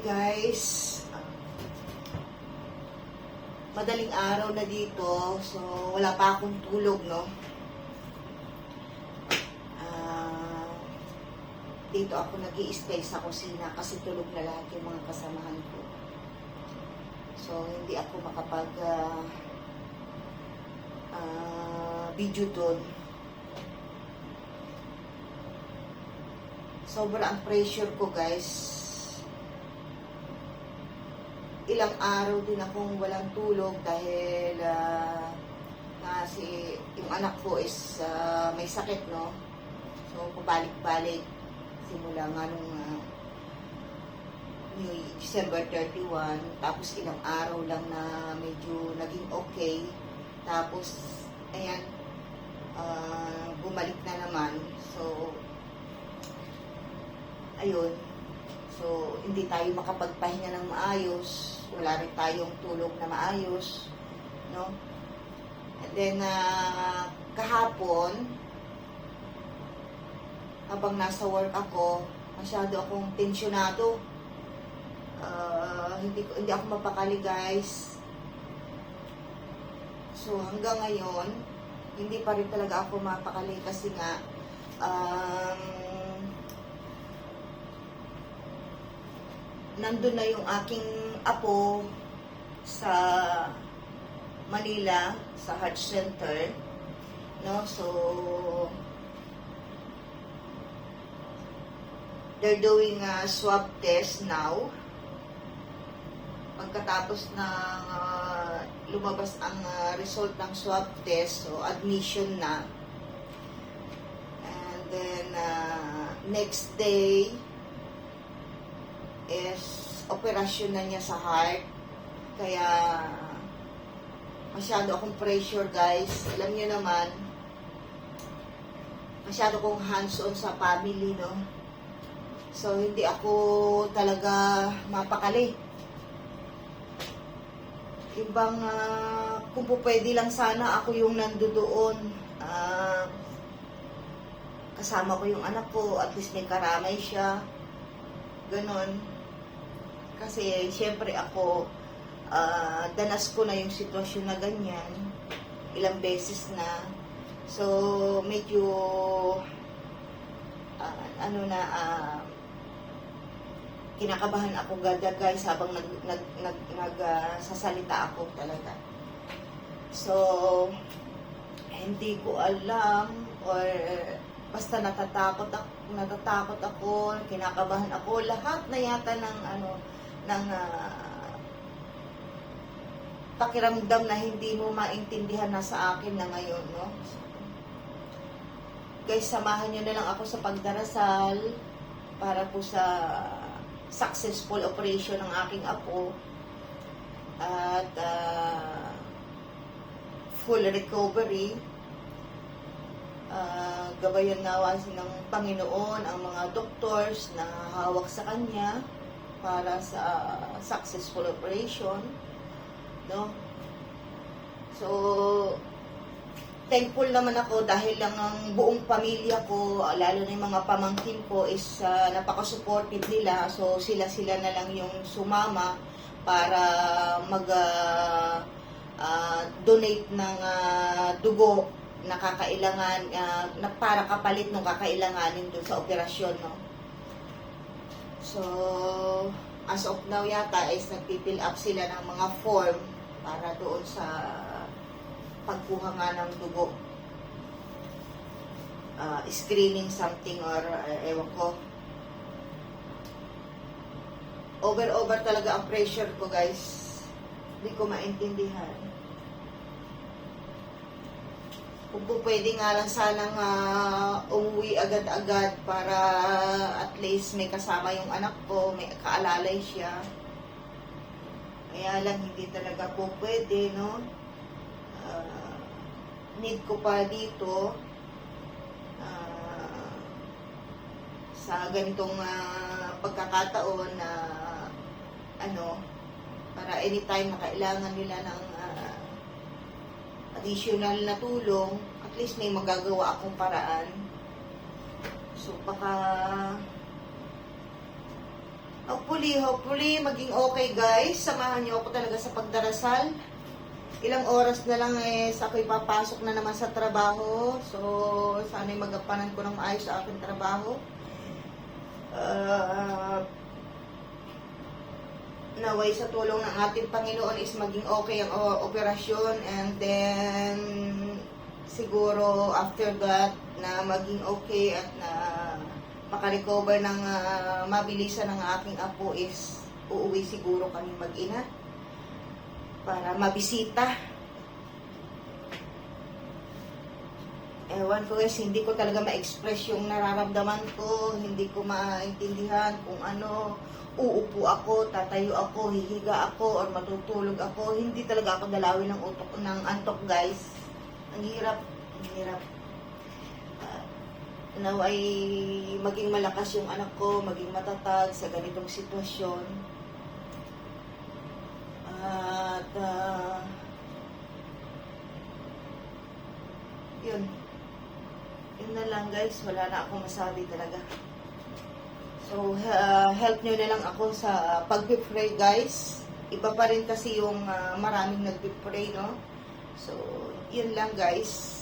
guys. Madaling araw na dito, so wala pa akong tulog, no? Ah, dito ako nag stay sa kusina kasi tulog na lahat yung mga kasamahan ko. So, hindi ako makapag ah, ah, video doon. Sobra ang pressure ko, guys ilang araw din akong walang tulog dahil uh, nga si yung anak ko is ah, may sakit no? So pabalik-balik simula nga nung New December 31 tapos ilang araw lang na medyo naging okay. Tapos ayan ah, bumalik na naman. So ayun So, hindi tayo makapagpahinga ng maayos. Wala rin tayong tulog na maayos. No? And then, ah, kahapon, habang nasa work ako, masyado akong tensyonado. Ah, hindi, hindi ako mapakali, guys. So, hanggang ngayon, hindi pa rin talaga ako mapakali kasi nga, um, nandun na yung aking apo sa Manila, sa Heart Center. No? So, they're doing a swab test now. Pagkatapos ng ah, lumabas ang ah, result ng swab test, so admission na. And then, ah, next day, is operasyon na niya sa heart. Kaya masyado akong pressure guys. Alam niyo naman, masyado kong hands-on sa family, no? So, hindi ako talaga mapakali. Ibang, ah, kung po pwede lang sana ako yung nandoon. Ah, kasama ko yung anak ko, at least may karamay siya. Ganon. Kasi, syempre ako, ah, danas ko na yung sitwasyon na ganyan. Ilang beses na. So, medyo, ah, ano na, ah, kinakabahan ako gada guys habang nag, nag, nag, nag, ah, sasalita ako talaga. So, hindi ko alam or basta natatakot ako, natatakot ako, kinakabahan ako, lahat na yata ng ano ng ah, pakiramdam na hindi mo maintindihan na sa akin na ngayon, no? Guys, samahan nyo na lang ako sa pagdarasal para po sa successful operation ng aking apo at ah, full recovery uh, gabayan nawa ng Panginoon ang mga doctors na hawak sa kanya para sa successful operation no? So thankful naman ako dahil lang ang buong pamilya ko lalo na yung mga pamangkin ko is uh, napaka-supportive nila. So sila sila na lang yung sumama para mag uh, uh, donate ng uh, dugo na kakailangan uh, na para kapalit ng kakailanganin doon sa operasyon no so as of now yata is nagpipill up sila ng mga form para doon sa pagkuha nga ng dugo. Uh, screening something or uh, ewan ko. Over over talaga ang pressure ko guys. Hindi ko maintindihan. Kung po pwede nga lang sanang uh, umuwi agad-agad para at least may kasama yung anak ko, may kaalalay siya. Kaya lang hindi talaga po pwede, no? Uh, need ko pa dito uh, sa ganitong uh, pagkakataon na ano, para anytime na kailangan nila ng uh, additional na tulong, at least may magagawa akong paraan. So, baka Hopefully, hopefully, maging okay guys. Samahan niyo ako talaga sa pagdarasal. Ilang oras na lang eh, sa ako'y papasok na naman sa trabaho. So, sana'y magapanan ko ng maayos sa aking trabaho. Uh, naway sa tulong ng ating Panginoon is maging okay ang operasyon and then siguro after that na maging okay at na makarecover ng ah, mabilisan ng aking apo is uuwi siguro kami mag-ina para mabisita. Ewan ko guys, hindi ko talaga ma-express yung nararamdaman ko, hindi ko maintindihan kung ano, uupo ako, tatayo ako, hihiga ako, or matutulog ako. Hindi talaga ako dalawin ng utok ng antok guys. Ang hirap, ang hirap. Ah, now ay maging malakas yung anak ko, maging matatag sa ganitong sitwasyon. At ah, yun. Yun na lang guys, wala na akong masabi talaga. So, uh, help nyo na lang ako sa pag-pray guys. Iba pa rin kasi yung ah, maraming nag-pray, no? So, yun lang guys.